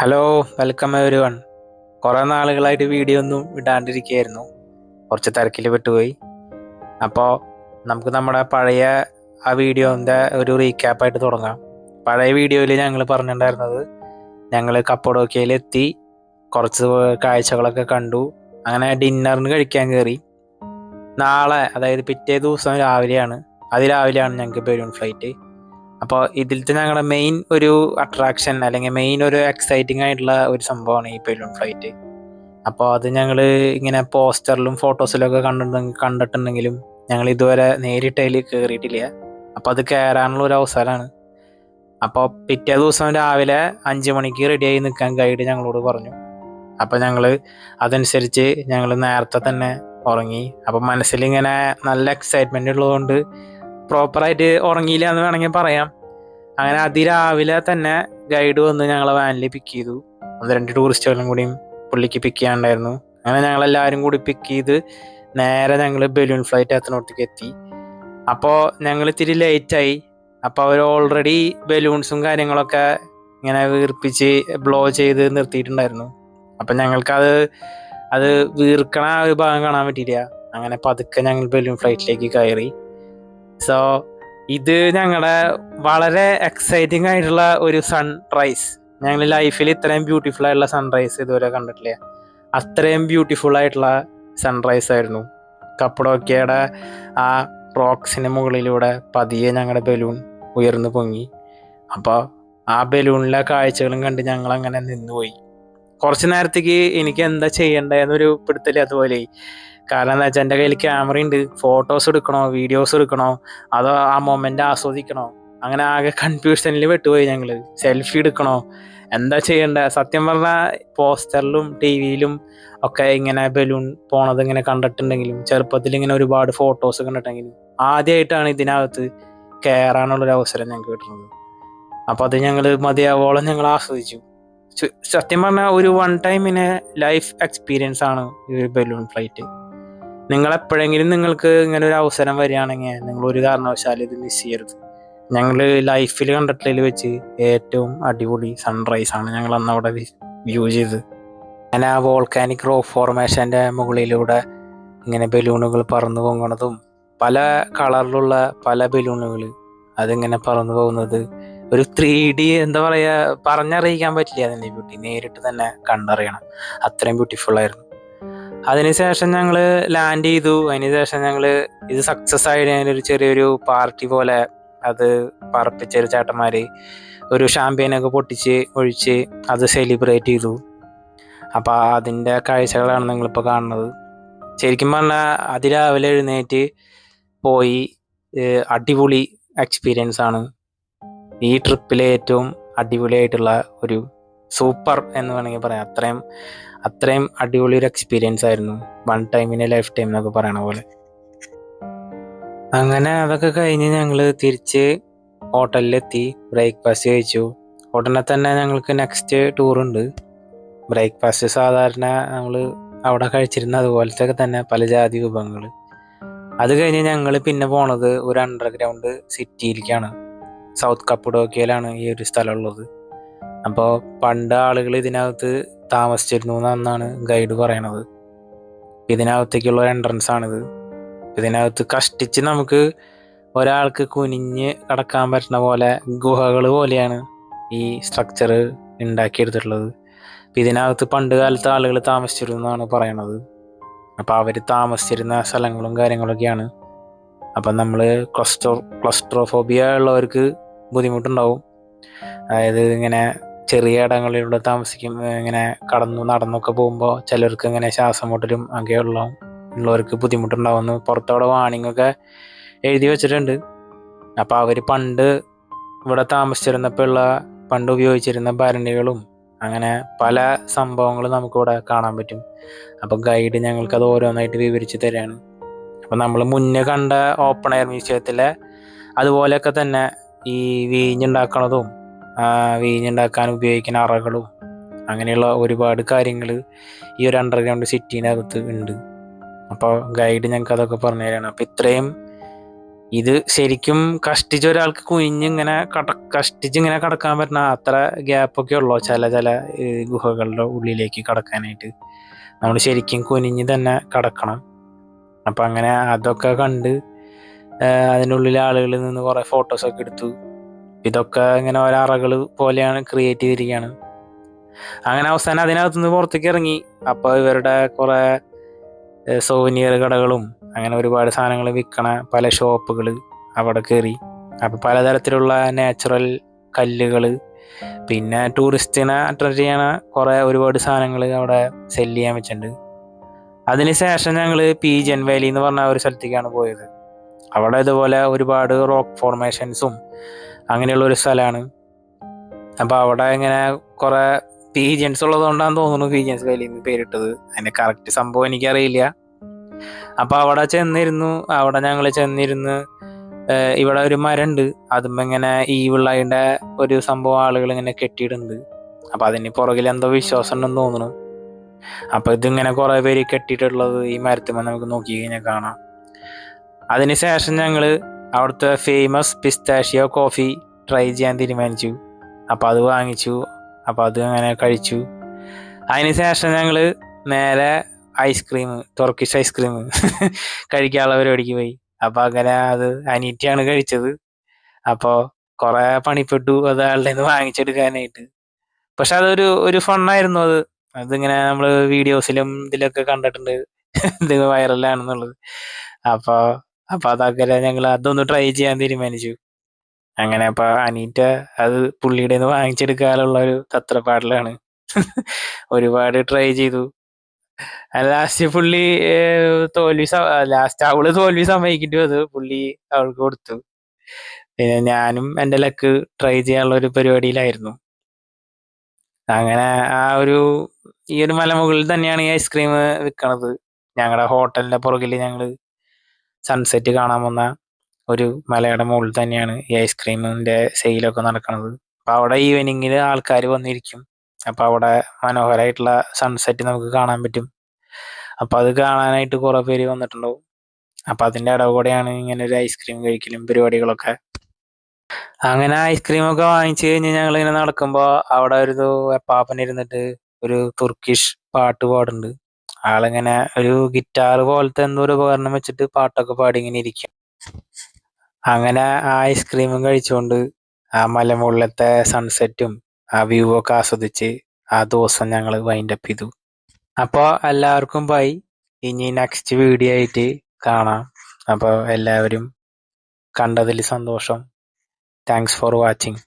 Hello welcome every one കുറേ നാളുകളായിട്ട് video ഒന്നും ഇടാണ്ടിരിക്കുകയായിരുന്നു. കുറച്ച് തിരക്കിൽ പെട്ടുപോയി. അപ്പോൾ നമുക്ക് നമ്മുടെ പഴയ ആ വീഡിയോന്റെ ഒരു റീക്യാപ്പായിട്ട് തുടങ്ങാം. പഴയ വീഡിയോയിൽ ഞങ്ങൾ പറഞ്ഞിട്ടുണ്ടായിരുന്നത് ഞങ്ങൾ കപ്പഡോക്കയിലെത്തി കുറച്ച് കാഴ്ചകളൊക്കെ കണ്ടു അങ്ങനെ ഡിന്നറിന് കഴിക്കാൻ കയറി നാളെ അതായത് പിറ്റേ ദിവസം രാവിലെയാണ്. അതിരാവിലെയാണ് ഞങ്ങൾക്ക് ബലൂൺ ഫ്ലൈറ്റ്. അപ്പോൾ ഇതിലത്തെ ഞങ്ങളുടെ മെയിൻ ഒരു അട്രാക്ഷൻ അല്ലെങ്കിൽ മെയിൻ ഒരു എക്സൈറ്റിംഗ് ആയിട്ടുള്ള ഒരു സംഭവമാണ് ഈ ബലൂൺ ഫ്ലൈറ്റ് അപ്പോൾ അത് ഞങ്ങൾ ഇങ്ങനെ പോസ്റ്ററിലും ഫോട്ടോസിലൊക്കെ കണ്ടിട്ടുണ്ടെങ്കിൽ കണ്ടിട്ടുണ്ടെങ്കിലും ഞങ്ങൾ ഇതുവരെ നേരിട്ട് അതിൽ കയറിയിട്ടില്ല അപ്പോൾ അത് കയറാനുള്ള ഒരു അവസരമാണ്. അപ്പോൾ പിറ്റേ ദിവസം രാവിലെ അഞ്ച് മണിക്ക് റെഡിയായി നിൽക്കാൻ ഗൈഡ് ഞങ്ങളോട് പറഞ്ഞു. അപ്പോൾ ഞങ്ങൾ അതനുസരിച്ച് ഞങ്ങൾ നേരത്തെ തന്നെ ഉറങ്ങി. അപ്പം മനസ്സിലിങ്ങനെ നല്ല എക്സൈറ്റ്മെന്റ് ഉള്ളതുകൊണ്ട് പ്രോപ്പറായിട്ട് ഉറങ്ങിയില്ല എന്ന് വേണമെങ്കിൽ പറയാം. അങ്ങനെ അതിരാവിലെ തന്നെ ഗൈഡ് വന്ന് ഞങ്ങളെ വാനിൽ പിക്ക് ചെയ്തു. ഒന്ന് രണ്ട് ടൂറിസ്റ്റുകളും കൂടിയും പുള്ളിക്ക് പിക്ക് ചെയ്യാണ്ടായിരുന്നു അങ്ങനെ ഞങ്ങളെല്ലാവരും കൂടി പിക്ക് ചെയ്ത് നേരെ ഞങ്ങൾ ബലൂൺ ഫ്ലൈറ്റ് എത്തനോട്ടേക്ക് എത്തി. അപ്പോൾ ഞങ്ങൾ ഇത്തിരി ലേറ്റായി അപ്പോൾ അവർ ഓൾറെഡി ബലൂൺസും കാര്യങ്ങളൊക്കെ ഇങ്ങനെ വീർപ്പിച്ച് ബ്ലോ ചെയ്ത് നിർത്തിയിട്ടുണ്ടായിരുന്നു. അപ്പം ഞങ്ങൾക്കത് അത് വീർക്കണ ആ ഒരു ഭാഗം കാണാൻ പറ്റിയില്ല. അങ്ങനെ പതുക്കെ ഞങ്ങൾ ബലൂൺ ഫ്ലൈറ്റിലേക്ക് കയറി. സോ ഇത് ഞങ്ങളുടെ വളരെ എക്സൈറ്റിംഗ് ആയിട്ടുള്ള ഒരു സൺറൈസ് ഞങ്ങൾ ലൈഫിൽ ഇത്രയും ബ്യൂട്ടിഫുൾ ആയിട്ടുള്ള സൺറൈസ് ഇതുവരെ കണ്ടിട്ടില്ല. അത്രയും ബ്യൂട്ടിഫുൾ ആയിട്ടുള്ള സൺറൈസ് ആയിരുന്നു. കപ്പടോക്കയുടെ ആ റോക്സിന് മുകളിലൂടെ പതിയെ ഞങ്ങളുടെ ബലൂൺ ഉയർന്നു പൊങ്ങി. അപ്പോൾ ആ ബലൂണിലെ കാഴ്ചകളും കണ്ട് ഞങ്ങൾ അങ്ങനെ നിന്നുപോയി. കുറച്ച് നേരത്തേക്ക് എനിക്ക് എന്താ ചെയ്യേണ്ടതെന്നൊരു പിടുത്തൽ അതുപോലെ കാരണം എന്താ വെച്ചാൽ എന്റെ കയ്യിൽ ക്യാമറ ഉണ്ട്. ഫോട്ടോസ് എടുക്കണോ? വീഡിയോസ് എടുക്കണോ? അതോ ആ മൊമെന്റ് ആസ്വദിക്കണോ? അങ്ങനെ ആകെ കൺഫ്യൂഷനിൽ വിട്ടുപോയി ഞങ്ങൾ സെൽഫി എടുക്കണോ? എന്താ ചെയ്യേണ്ട? സത്യം പറഞ്ഞാൽ പോസ്റ്ററിലും ടി വിയിലും ഒക്കെ ഇങ്ങനെ ബലൂൺ പോണത് ഇങ്ങനെ കണ്ടിട്ടുണ്ടെങ്കിലും ചെറുപ്പത്തിൽ ഇങ്ങനെ ഒരുപാട് ഫോട്ടോസ് കണ്ടിട്ടെങ്കിലും ആദ്യമായിട്ടാണ് ഇതിനകത്ത് കയറാനുള്ളൊരു അവസരം ഞങ്ങൾക്ക് കിട്ടുന്നത്. അപ്പോൾ അത് ഞങ്ങൾ മതിയാവോളം ഞങ്ങൾ ആസ്വദിച്ചു. സത്യം പറഞ്ഞാൽ ഒരു വൺ ടൈമിനെ ലൈഫ് എക്സ്പീരിയൻസ് ആണ് ഈ ബലൂൺ ഫ്ലൈറ്റ് നിങ്ങൾ എപ്പോഴെങ്കിലും നിങ്ങൾക്ക് ഇങ്ങനെ ഒരു അവസരം വരികയാണെങ്കിൽ നിങ്ങൾ ഒരു കാരണവശാലും ഇത് മിസ് ചെയ്യരുത്. ഞങ്ങൾ ലൈഫിൽ കണ്ടിട്ടുള്ളതിൽ വെച്ച് ഏറ്റവും അടിപൊളി സൺറൈസ് ആണ് ഞങ്ങൾ അന്ന് അവിടെ വ്യൂ ചെയ്ത് അങ്ങനെ ആ വോൾക്കാനിക് റോ ഫോർമേഷന്റെ മുകളിലൂടെ ഇങ്ങനെ ബലൂണുകൾ പറന്നു പൊങ്ങണതും പല കളറിലുള്ള പല ബലൂണുകൾ അതിങ്ങനെ പറന്നു പോകുന്നത് ഒരു ത്രീ ഡി എന്താ പറയുക പറഞ്ഞറിയിക്കാൻ പറ്റില്ല അതിന്റെ ബ്യൂട്ടി നേരിട്ട് തന്നെ കണ്ടറിയണം. അത്രയും ബ്യൂട്ടിഫുൾ ആയിരുന്നു. അതിനുശേഷം ഞങ്ങൾ ലാൻഡ് ചെയ്തു. അതിനുശേഷം ഞങ്ങൾ ഇത് സക്സസ് ആയിട്ട് ഒരു ചെറിയൊരു പാർട്ടി പോലെ അത് പറപ്പിച്ച ഒരു ചേട്ടന്മാര് ഒരു ഷാമ്പ്യനൊക്കെ പൊട്ടിച്ച് ഒഴിച്ച് അത് സെലിബ്രേറ്റ് ചെയ്തു. അപ്പോൾ അതിന്റെ കാഴ്ചകളാണ് നിങ്ങളിപ്പോൾ കാണുന്നത്. ശരിക്കും പറഞ്ഞാൽ അതിരാവിലെ എഴുന്നേറ്റ് പോയി അടിപൊളി എക്സ്പീരിയൻസ് ആണ്. ഈ ട്രിപ്പിലെ ഏറ്റവും അടിപൊളിയായിട്ടുള്ള ഒരു സൂപ്പർ എന്ന് വേണമെങ്കിൽ പറയാം. അത്രയും അത്രയും അടിപൊളി ഒരു എക്സ്പീരിയൻസ് ആയിരുന്നു വൺ ടൈമിനെ ലൈഫ് ടൈം എന്നൊക്കെ പറയണ പോലെ. അങ്ങനെ അതൊക്കെ കഴിഞ്ഞ് ഞങ്ങൾ തിരിച്ച് ഹോട്ടലിലെത്തി. ബ്രേക്ക്ഫാസ്റ്റ് കഴിച്ചു. ഉടനെ തന്നെ ഞങ്ങൾക്ക് നെക്സ്റ്റ് ടൂർ ഉണ്ട്. ബ്രേക്ക്ഫാസ്റ്റ് സാധാരണ നമ്മൾ അവിടെ കഴിച്ചിരുന്ന അതുപോലത്തെ തന്നെ പല ജാതി വിഭവങ്ങൾ അത് കഴിഞ്ഞ് ഞങ്ങൾ പിന്നെ പോണത് ഒരു അണ്ടർഗ്രൗണ്ട് സിറ്റിയിലേക്കാണ് സൗത്ത് കപ്പഡോക്കിയയിലാണ് ഈ ഒരു സ്ഥലം ഉള്ളത്. അപ്പോൾ പണ്ട് ആളുകൾ ഇതിനകത്ത് താമസിച്ചിരുന്നു എന്നാണ് ഗൈഡ് പറയണത്. ഇതിനകത്തേക്കുള്ള എൻട്രൻസ് ആണിത്. ഇതിനകത്ത് കഷ്ടിച്ച് നമുക്ക് ഒരാൾക്ക് കുനിഞ്ഞ് കടക്കാൻ പറ്റുന്ന പോലെ ഗുഹകൾ പോലെയാണ് ഈ സ്ട്രക്ചർ ഉണ്ടാക്കിയെടുത്തിട്ടുള്ളത്. ഇതിനകത്ത് പണ്ട് കാലത്ത് ആളുകൾ താമസിച്ചിരുന്നു എന്നാണ് പറയണത്. അപ്പോൾ അവർ താമസിച്ചിരുന്ന സ്ഥലങ്ങളും കാര്യങ്ങളൊക്കെയാണ്. അപ്പം നമ്മൾ ക്ലസ്റ്റോ ക്ലസ്ട്രോഫോബിയ ഉള്ളവർക്ക് ബുദ്ധിമുട്ടുണ്ടാവും. അതായത് ഇങ്ങനെ ചെറിയ ഇടങ്ങളിലൂടെ താമസിക്കും ഇങ്ങനെ കടന്നു നടന്നൊക്കെ പോകുമ്പോൾ ചിലർക്ക് ഇങ്ങനെ ശ്വാസം മുട്ടലും അങ്ങനെയുള്ള ഉള്ളവർക്ക് ബുദ്ധിമുട്ടുണ്ടാവുമെന്ന് പുറത്തോടെ വാണിംഗ് ഒക്കെ എഴുതി വെച്ചിട്ടുണ്ട്. അപ്പോൾ അവർ പണ്ട് ഇവിടെ താമസിച്ചിരുന്നപ്പോൾ ഉള്ള പണ്ട് ഉപയോഗിച്ചിരുന്ന ഭരണികളും അങ്ങനെ പല സംഭവങ്ങളും നമുക്കിവിടെ കാണാൻ പറ്റും. അപ്പോൾ ഗൈഡ് ഞങ്ങൾക്കത് ഓരോന്നായിട്ട് വിവരിച്ച് തരാണ്. അപ്പോൾ നമ്മൾ മുന്നേ കണ്ട ഓപ്പൺ എയർ മ്യൂസിയത്തിലെ അതുപോലെയൊക്കെ തന്നെ ഈ വീഞ്ഞുണ്ടാക്കണതും വീഞ്ഞുണ്ടാക്കാൻ ഉപയോഗിക്കുന്ന അറകളും അങ്ങനെയുള്ള ഒരുപാട് കാര്യങ്ങൾ ഈ ഒരു അണ്ടർഗ്രൗണ്ട് സിറ്റീനകത്ത് ഉണ്ട്. അപ്പോൾ ഗൈഡ് ഞങ്ങൾക്ക് അതൊക്കെ പറഞ്ഞു തരാണ്. അപ്പോൾ ഇത്രയും ഇത് ശരിക്കും കഷ്ടിച്ച് ഒരാൾക്ക് കുഞ്ഞിങ്ങനെ കട കഷ്ടിച്ച് ഇങ്ങനെ കടക്കാൻ പറ്റുന്ന അത്ര ഗ്യാപ്പൊക്കെ ഉള്ളൂ ചില ചില ഗുഹകളുടെ ഉള്ളിലേക്ക് കടക്കാനായിട്ട്. നമ്മൾ ശരിക്കും കുനിഞ്ഞ് തന്നെ കടക്കണം. അപ്പം അങ്ങനെ അതൊക്കെ കണ്ട് അതിനുള്ളിലെ ആളുകളിൽ നിന്ന് കുറേ ഫോട്ടോസൊക്കെ എടുത്തു. ഇതൊക്കെ ഇങ്ങനെ ഓരോ അറകൾ പോലെയാണ് ക്രിയേറ്റ് ചെയ്തിരിക്കുകയാണ് അങ്ങനെ അവസാനം അതിനകത്തുനിന്ന് പുറത്തേക്ക് ഇറങ്ങി. അപ്പോൾ ഇവരുടെ കുറേ സോവനിയർ കടകളും അങ്ങനെ ഒരുപാട് സാധനങ്ങൾ വിൽക്കണ പല ഷോപ്പുകൾ അവിടെ കയറി അപ്പോൾ പലതരത്തിലുള്ള നാച്ചുറൽ കല്ലുകൾ പിന്നെ ടൂറിസ്റ്റിനെ അട്രാക്ട് ചെയ്യണ കുറേ ഒരുപാട് സാധനങ്ങൾ അവിടെ സെൽ ചെയ്യാൻ വെച്ചിട്ടുണ്ട്. അതിനുശേഷം ഞങ്ങൾ പി ജെൻ വാലി എന്ന് പറഞ്ഞ ഒരു സ്ഥലത്തേക്കാണ് പോയത്. അവിടെ ഇതുപോലെ ഒരുപാട് റോക്ക് ഫോർമേഷൻസും അങ്ങനെയുള്ള ഒരു സ്ഥലമാണ്. അപ്പോൾ അവിടെ ഇങ്ങനെ കുറേ പീജൻസ് ഉള്ളതുകൊണ്ടാണ് തോന്നുന്നു പീജൻസ് കയ്യിൽ നിന്ന് പേരിട്ടത്. അതിന്റെ കറക്റ്റ് സംഭവം എനിക്കറിയില്ല. അപ്പോൾ അവിടെ ചെന്നിരുന്നു. അവിടെ ഞങ്ങൾ ചെന്നിരുന്ന് ഇവിടെ ഒരു മരമുണ്ട് അതും ഇങ്ങനെ ഈ വിള്ളായിന്റെ ഒരു സംഭവം ആളുകൾ ഇങ്ങനെ കെട്ടിയിടുന്നുണ്ട്. അപ്പോൾ അതിന് പുറകിൽ എന്തോ വിശ്വാസം ഉണ്ടെന്ന് തോന്നുന്നു. അപ്പോൾ ഇതിങ്ങനെ കുറേ പേര് കെട്ടിയിട്ടുള്ളത് ഈ മരത്തുമ്പോൾ നമുക്ക് നോക്കി കഴിഞ്ഞാൽ കാണാം അതിനുശേഷം ഞങ്ങൾ അവിടുത്തെ ഫേമസ് പിസ്താഷിയോ കോഫി ട്രൈ ചെയ്യാൻ തീരുമാനിച്ചു. അപ്പോൾ അത് വാങ്ങിച്ചു. അപ്പോൾ അത് അങ്ങനെ കഴിച്ചു. അതിനുശേഷം ഞങ്ങൾ നേരെ ഐസ്ക്രീം തുർക്കിഷ് ഐസ്ക്രീം കഴിക്കാനുള്ള പരിപാടിക്ക് പോയി. അപ്പോൾ അങ്ങനെ അത് അനീറ്റിയാണ് കഴിച്ചത്. അപ്പോൾ കുറേ പണിപ്പെട്ടു അത് ആളുടെ നിന്ന് വാങ്ങിച്ചെടുക്കാനായിട്ട്. പക്ഷെ അതൊരു ഒരു ഫണ്ണായിരുന്നു അത്. അതിങ്ങനെ നമ്മൾ വീഡിയോസിലും ഇതിലൊക്കെ കണ്ടിട്ടുണ്ട്. ഇത് വൈറലാണെന്നുള്ളത് അപ്പൊ അപ്പൊ അതാക്കല ഞങ്ങൾ അതൊന്ന് ട്രൈ ചെയ്യാൻ തീരുമാനിച്ചു. അങ്ങനെ അപ്പൊ അനീറ്റ അത് പുള്ളിയുടെ വാങ്ങിച്ചെടുക്കാനുള്ള ഒരു തത്രപ്പാടിലാണ്. ഒരുപാട് ട്രൈ ചെയ്തു. ലാസ്റ്റ് പുള്ളി തോൽവി ലാസ്റ്റ് അവൾ തോൽവി സമ്മതിക്കേണ്ടി അത് പുള്ളി അവൾക്ക് കൊടുത്തു. പിന്നെ ഞാനും എന്റെ ലക്ക് ട്രൈ ചെയ്യാനുള്ള ഒരു പരിപാടിയിലായിരുന്നു. അങ്ങനെ ആ ഒരു ഈ ഒരു മലമുകളിൽ തന്നെയാണ് ഈ ഐസ്ക്രീം വിൽക്കണത് ഞങ്ങളുടെ ഹോട്ടലിന്റെ പുറകിൽ ഞങ്ങൾ സൺസെറ്റ് കാണാൻ വന്ന ഒരു മലയുടെ മുകളിൽ തന്നെയാണ് ഈ ഐസ്ക്രീമിന്റെ സെയിലൊക്കെ നടക്കുന്നത്. അപ്പൊ അവിടെ ഈവനിങ്ങിൽ ആൾക്കാർ വന്നിരിക്കും. അപ്പൊ അവിടെ മനോഹരമായിട്ടുള്ള സൺസെറ്റ് നമുക്ക് കാണാൻ പറ്റും. അപ്പൊ അത് കാണാനായിട്ട് കുറെ പേര് വന്നിട്ടുണ്ടാവും. അപ്പൊ അതിന്റെ ഇടവ് കൂടെയാണ് ഇങ്ങനെ ഒരു ഐസ്ക്രീം കഴിക്കലും പരിപാടികളൊക്കെ. അങ്ങനെ ഐസ്ക്രീം ഒക്കെ വാങ്ങിച്ചു കഴിഞ്ഞ് ഞങ്ങൾ ഇങ്ങനെ നടക്കുമ്പോ അവിടെ ഒരു എപ്പാപ്പൻ ഇരുന്നിട്ട് ഒരു തുർക്കിഷ് പാട്ട് പാടുന്നുണ്ട്. ആളിങ്ങനെ ഒരു ഗിറ്റാർ പോലത്തെ എന്തോ ഒരു ഉപകരണം വെച്ചിട്ട് പാട്ടൊക്കെ പാടി ഇങ്ങനെ ഇരിക്കും. അങ്ങനെ ആ ഐസ്ക്രീമും കഴിച്ചുകൊണ്ട് ആ മലമുകളിലത്തെ സൺസെറ്റും ആ വ്യൂ ഒക്കെ ആസ്വദിച്ച് ആ ദിവസം ഞങ്ങൾ വൈൻഡ് അപ്പ് ചെയ്തു. അപ്പോൾ എല്ലാവർക്കും ബൈ ഇനി നെക്സ്റ്റ് വീഡിയോ ആയിട്ട് കാണാം. അപ്പോൾ എല്ലാവരും കണ്ടതിൽ സന്തോഷം. Thanks for watching